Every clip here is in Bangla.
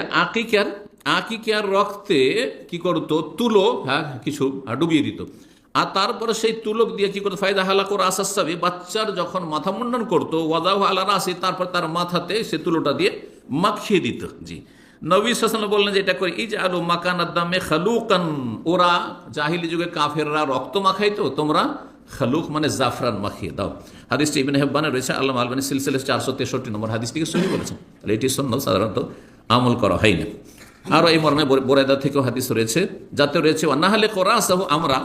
আকিকার আকিকার রক্তে কি করতো? তুলো হ্যাঁ কিছু ডুবিয়ে দিত। আর তারপরে সেই তুলক দিয়ে কি করতো? ফায়দা হালা করে আসাসাবি বাচ্চার যখন মাথা মুন্ডন করতো, ওয়াদাহ আলা রাসি, তারপর তার মাথাতে সে তুলোটা দিয়ে মাখিয়ে দিত। জি। নবী সাসন বললেন যে, এটা করে এই যে আলু মাকান দামে খালুকান। ওরা জাহিলি যুগে কাফেররা রক্ত মাখাইতো, তোমরা খালুক মানে জাফরান মাখিয়ে দাও। হাদিসটি ইবিন হেব্বানে রয়েছে আল্লাহ আলবানী সিলসিলে চারশো তেষট্টি নম্বর হাদিসটিকে সহি বলেছেন। এটি সন্ন্য সাধারণত আমল করা হয় না আরও এই মর্মে বোরাইদা থেকেও হাদিস রয়েছে। যাতে রয়েছে না হলে আমরা।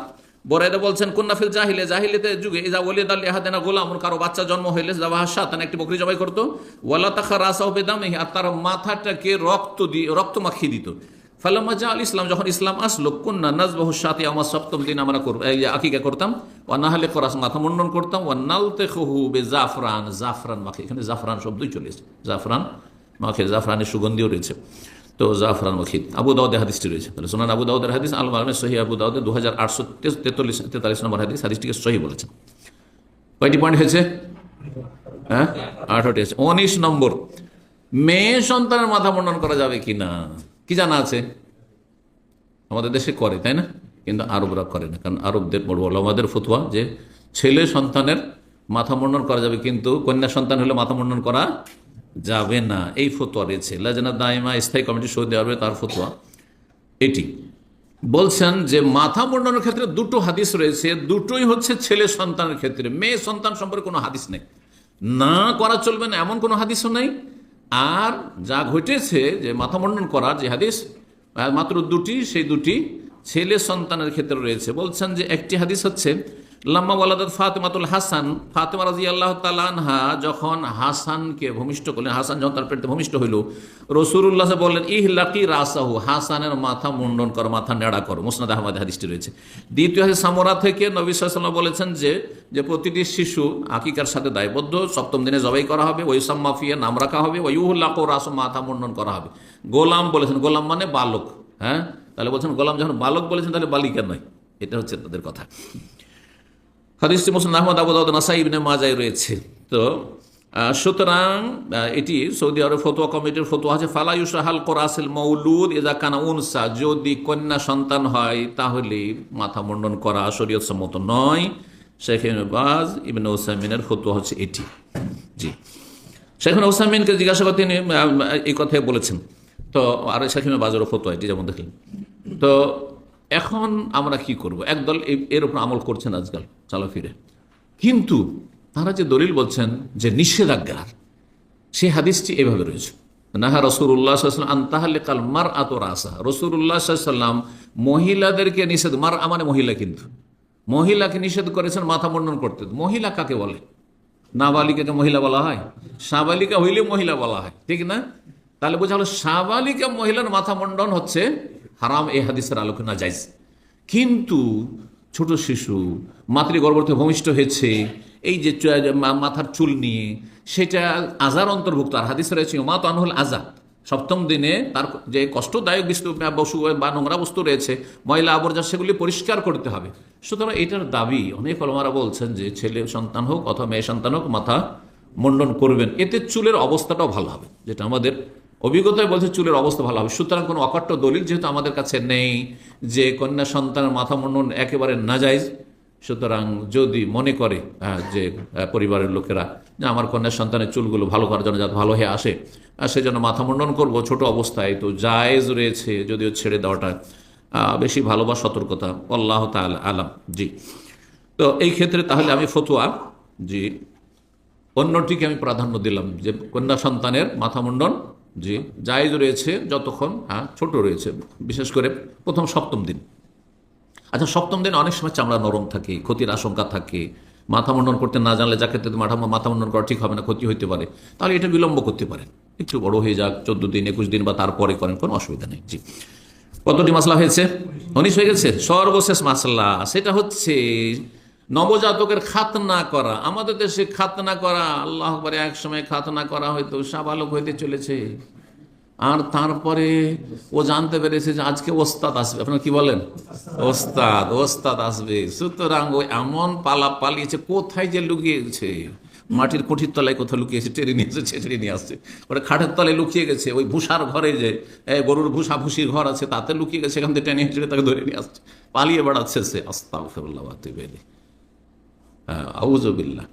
বোরাইদা বলছেন কুন্নাফিল জাহিলে জাহিলিতে যুগে ইজা ওলিদ আল ইহাদেনা গোলাম কারও বাচ্চা জন্ম হইলে জাবাহ সাতান একটি বকরি জবাই করতো। ওয়ালা তাখা রাসাহ বেদামে আর তার মাথাটাকে রক্ত দিয়ে রক্ত মাখিয়ে দিত। ফালাম্মা জা আল ইসলাম, যখন ইসলাম আসলো, কুন্না নাজবাহু সাথে আমার সপ্তম দিন আমরা আকিকা করতাম। ও নাহলে করাস, মাথা মুন্ডন করতাম। ও নালতে খহু বে জাফরান জাফরান মাখে। এখানে জাফরান শব্দই চলে এসেছে। জাফরান মাখে জাফরানের সুগন্ধিও রয়েছে। তো জাফরান মখিদ আবু দাউদে হাদিসটি রয়েছে। তাহলে সোনান আবু দাউদের হাদিস আল আলমের সহি আবু দাউদে দু হাজার আটশো তেতাল্লিশ তেতাল্লিশ নম্বর হাদিস। হাদিসটিকে সহি বলেছেন কয়টি পয়েন্ট হয়েছে? হ্যাঁ? আঠারোটি আছে উনিশ নম্বর। মেয়ে সন্তানের মাথা মুন্ডন করা যাবে কি না কি জানা আছে? আমাদের দেশে করে, তাই না? কিন্তু আরবরা করে না। কারণ আরবদের, বড় বড় আমাদের ফতুয়া যে ছেলে সন্তানের মাথা মুন্ডন করা যাবে, কিন্তু কন্যা সন্তান হলে মাথা মুন্ডন করা যাবে না। এই ফতোয়া রয়েছে। লাজনা দায়মা স্থায়ী কমিটি সৌদি আরবে তার ফতুয়া। এটি বলছেন যে মাথা মুন্ডনের ক্ষেত্রে দুটো হাদিস রয়েছে। দুটোই হচ্ছে ছেলে সন্তানের ক্ষেত্রে। মেয়ে সন্তান সম্পর্কে কোনো হাদিস নেই। না করা চলবে না, এমন কোনো হাদিসও নেই। আর যা ঘটেছে যে মাথা মুন্ডন করার যে হাদিস, মাত্র দুটি, সেই দুটি ছেলে সন্তানের ক্ষেত্রে রয়েছে। বলছেন যে একটি হাদিস হচ্ছে লাম্মা ওয়ালাদ ফাতেমাতুল হাসান, ফাতেমা রাজি আল্লাহ তালানহা যখন হাসানকে ভূমিষ্ঠ করলেন, হাসান যখন তার পেটে ভূমিষ্ঠ হইল রসুল্লাহ বললেন, ইহ লাকি রাসাহু, হাসানের মাথা মুন্ডন কর, মাথা নেড়া করো। মুসনাদ আহমদ হাদিসটি রয়েছে। দ্বিতীয় হাদিস, সামরা থেকে নবী সাল্লাম বলেছেন যে যে প্রতিটি শিশু আকিকার সাথে দায়বদ্ধ, সপ্তম দিনে জবাই করা হবে ওই সাম্মাফিয়া নাম রাখা হবে ওই উল্লাহ রাস, মাথা মুন্ডন করা হবে। গোলাম বলেছেন, গোলাম মানে বালক হ্যাঁ? তাহলে বলছেন গোলাম যখন বালক বলেছেন, তাহলে বালিকা নয়, এটা হচ্ছে তাদের কথা। হাদিসটি মুসলিম আহমদ, আবু দাউদ, নাসাই ইবনে মাজায় রয়েছে। তো সুতরাং এটি সৌদি আরব ফতোয়া কমিটির ফতোয়া আছে ফালায়ুসা হাল কোরাসিল মৌলুদ এজা কানা উনসা, যদি কন্যা সন্তান হয়, তাহলে মাথা মুন্ডন করা শরীয়ত সম্মত নয়। শেখ বাজ, ইবনে ওসামিনের ফতোয়া হচ্ছে এটি। জি। শেখ ওসামিনকে জিজ্ঞাসা করে তিনি এই কথাই বলেছেন। তো, আর শেখ বাজারও ফতোয়া এটি, যেমন দেখলেন। তো এখন আমরা কি করব? একদল এর উপর আমল করছেন আজকাল চালা ফিরে কিন্তু তারা যে দলিল বলছেন যে নিষেধাজ্ঞার, সে হাদিসটি এভাবে রয়েছে। নাহা রসুল্লাহ আন্তাহালে কাল মার আত রাসা রসুল্লাহ সাল্লাম মহিলাদেরকে নিষেধ, মার মানে মহিলা কিন্তু। মহিলাকে নিষেধ করেছেন, মাথা মুন্ডন করতে। মহিলা কাকে বলে? নাবালিকাকে মহিলা বলা হয়? সাবালিকা হইলে মহিলা বলা হয়, ঠিক না? তাহলে বোঝা হলো সাবালিকা মহিলার মাথা মুন্ডন হচ্ছে হারাম এ হাদিসের আলোকে না যাইজ কিন্তু ছোট শিশু মাতৃগর্ভতে ভূমিষ্ঠ হয়েছে, এই যে মাথার চুল নিয়ে, সেটা আজার অন্তর্ভুক্ত। আর হাদিস রয়েছে মা তো আনহুল আজা। সপ্তম দিনে তার যে কষ্টদায়ক বস্তু বা নোংরা বস্তু রয়েছে, ময়লা, আবর্জনা, সেগুলি পরিষ্কার করতে হবে। সুতরাং এটার দাবি, অনেক অলমারা বলছেন যে ছেলে সন্তান হোক অথবা মেয়ে সন্তান হোক, মাথা মুন্ডন করবেন। এতে চুলের অবস্থাটাও ভালো হবে, যেটা আমাদের অভিজ্ঞতায় বলছে চুলের অবস্থা ভালো হবে। সুতরাং কোনো অকাট্য দলিল যেহেতু আমাদের কাছে নেই যে কন্যা সন্তানের মাথা মুন্ডন একেবারে নাজাইজ। সুতরাং যদি মনে করে যে পরিবারের লোকেরা যে আমার কন্যা সন্তানের চুলগুলো ভালো করার জন্য যাতে ভালো হয়ে আসে সেজন্য মাথা মুন্ডন করব ছোট অবস্থায়। তো জায়েজ রয়েছে যদিও ছেড়ে দেওয়াটা বেশি ভালো বা সতর্কতা, আল্লাহ তাল আলাম। জি। তো এই ক্ষেত্রে তাহলে আমি ফতুয়া। জি। অন্যটিকে আমি প্রাধান্য দিলাম যে কন্যা সন্তানের মাথা মুন্ডন জি, জায়েজ রয়েছে যতক্ষণ হ্যাঁ ছোট রয়েছে, বিশেষ করে প্রথম সপ্তম দিন। আচ্ছা সপ্তম দিন অনেক সময় চামড়া নরম থাকে, ক্ষতির আশঙ্কা থাকে, মাথা মুন্ডন করতে না জানলে যাকে মাথা মাথা মুন্ডন করা ঠিক হবে না, ক্ষতি হইতে পারে, তাহলে এটা বিলম্ব করতে পারেন। একটু বড় হয়ে যাক, চোদ্দ দিন, একুশ দিন বা তারপরে করেন, কোনো অসুবিধা নেই, জি। কতটি মাসলা হয়েছে? উনিশ হয়ে গেছে? সর্বশেষ মাসলা, সেটা হচ্ছে নবজাতকের খাতনা করা। আমাদের দেশে খাতনা করা, আল্লাহ একবারে এক সময় খাতনা করা হয়তো সাবালক হইতে চলেছে। আর তারপরে ও জানতে পেরেছে যে আজকে ওস্তাদ আসবে। আপনার কি বলেন? ওস্তাদ ওস্তাদ আসবে। সুতরাং ও এমন পালা পালিয়েছে, কোথায় যে লুকিয়েছে? মাটির কুঠির তলায় কোথাও লুকিয়েছে, টেনে নিয়ে এসে ছেঁচড়ে নিয়ে আসছে। ওটা খাটের তলায় লুকিয়ে গেছে, ওই ভুষার ঘরে যে গরুর ভুষা ভুষির ঘর আছে, তাতে লুকিয়ে গেছে, এখান থেকে টেনে হিঁচড়ে তাকে ধরে নিয়ে আসছে। পালিয়ে বেড়াচ্ছে সে। আস্তা ফেরুল্লাহ আউজবিল্লা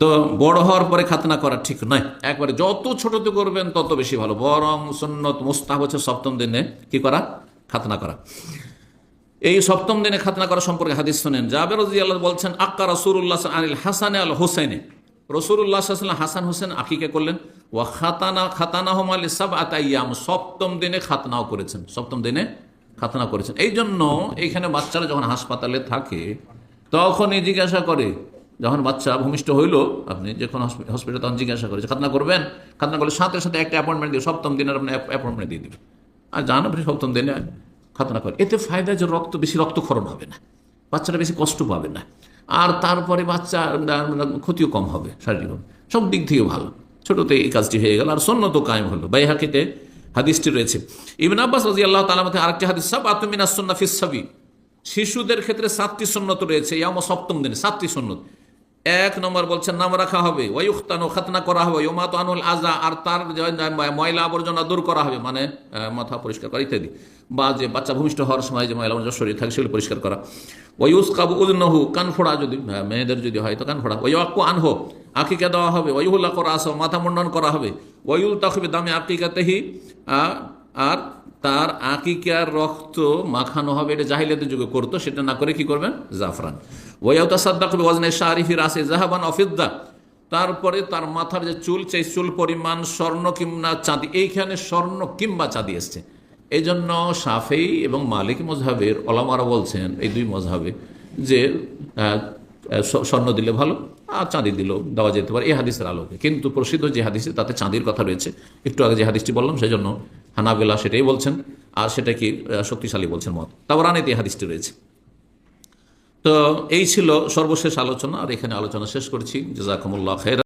তো বড় হওয়ার পরে খাতনা করা ঠিক নয়। একবারে যত ছোটতে করবেন, তত বেশি ভালো। বরং সুন্নত মুস্তাহ হচ্ছে সপ্তম দিনে কি করা? খাতনা করা। এই সপ্তম দিনে খাতনা করা সম্পর্কে হাদিস শোনেন। জাবের আল্লাহ বলছেন, আক্কা রসুল্লাহ আনিল হাসানে আল হোসেনে রসুল্লাহ হাসান হোসেন আকিকে করলেন। ও খাতানা খাতানা হোমালি সাব আতাইয়াম সপ্তম দিনে খাতনাও করেছেন। সপ্তম দিনে খাতনা করেছেন। এই জন্য এইখানে বাচ্চারা যখন হাসপাতালে থাকে, তখনই জিজ্ঞাসা করে যখন বাচ্চা ভূমিষ্ঠ হইল, আপনি যখন হসপিটাল তখন জিজ্ঞাসা করে যে, খাতনা করবেন? খাতনা করলে সাথে সাথে একটা অ্যাপয়েন্টমেন্ট দিয়ে, সপ্তম দিনের আপনি অ্যাপয়েন্টমেন্ট দিয়ে দিবেন। আর জান আপনি সপ্তম দিনে খাতনা করে এতে ফায়দা যে রক্ত, বেশি রক্তক্ষরণ হবে না। বাচ্চারা বেশি কষ্ট পাবে না। আর তারপরে বাচ্চা ক্ষতিও কম হবে শারীরিকভাবে। সব দিক থেকেও ভালো। ছোটতে এই কাজটি হয়ে গেল। আর সন্ন্যত কায়েম হলো। বাই হাকিতে হাদিসটি রয়েছে। ইবিন আব্বাস রাজি আল্লাহ তালা মধ্যে আরেকটি হাদিস সব আতুমিনা সন্না ফিসাবি শিশুদের ক্ষেত্রে সাতটি সন্ন্যত রয়েছে। ইয়াম সপ্তম দিনে সাতটি সন্ন্যত এক নম্বর বলছেন নাম রাখা হবে। ওয়ুখতানো খাতনা করা হবে। ওমাত আনুল আজা আর তার ময়লা আবর্জনা দূর করা হবে মানে মাথা পরিষ্কার করা ইত্যাদি। বা যে বাচ্চা ভূমিষ্ঠ হওয়ার সময় যে ময়লা আবর্জনা শরীর থাকে সেগুলো পরিষ্কার করা। ওয়ুস কাবু উদনহু কান যদি হ্যাঁ, মেয়েদের যদি হয় তো কান ফোড়া ওই আক্কু আনহো আকিকা দেওয়া হবে। ওয়ুল্লাহ করা আসো মাথা মুন্ডন করা হবে। ওয়ুল তাকবে দামে আকিকাতেহি আর তার আকিকার রক্ত মাখানো হবে। এটা জাহিলিয়াতের যুগে করতো সেটা না করে কি করবেন? জাফরান। রাসে তারপরে তার মাথার যে চুল, সেই চুল পরিমাণ স্বর্ণ কিংবা চাঁদি, এইখানে স্বর্ণ কিংবা চাঁদি এসছে। এই জন্য সাফেই এবং মালিক মজহাবের অলামারা বলছেন, এই দুই মজহাবে যে স্বর্ণ দিলে ভালো, আর চাঁদি দিলেও দেওয়া যেতে পারে, এই হাদিসের আলোকে। কিন্তু প্রসিদ্ধ যে হাদিসে তাতে চাঁদির কথা রয়েছে, একটু আগে যে হাদিসটি বললাম সেই জন্য হানাবেলা সেটাই বলছেন, আর সেটা কি শক্তিশালী বলছেন মত। তাবরানিতে এই হাদিসটি রয়েছে। তো এই ছিল সর্বশেষ আলোচনা আর এখানে আলোচনা শেষ করছি। জাজাকুমুল্লাহ খের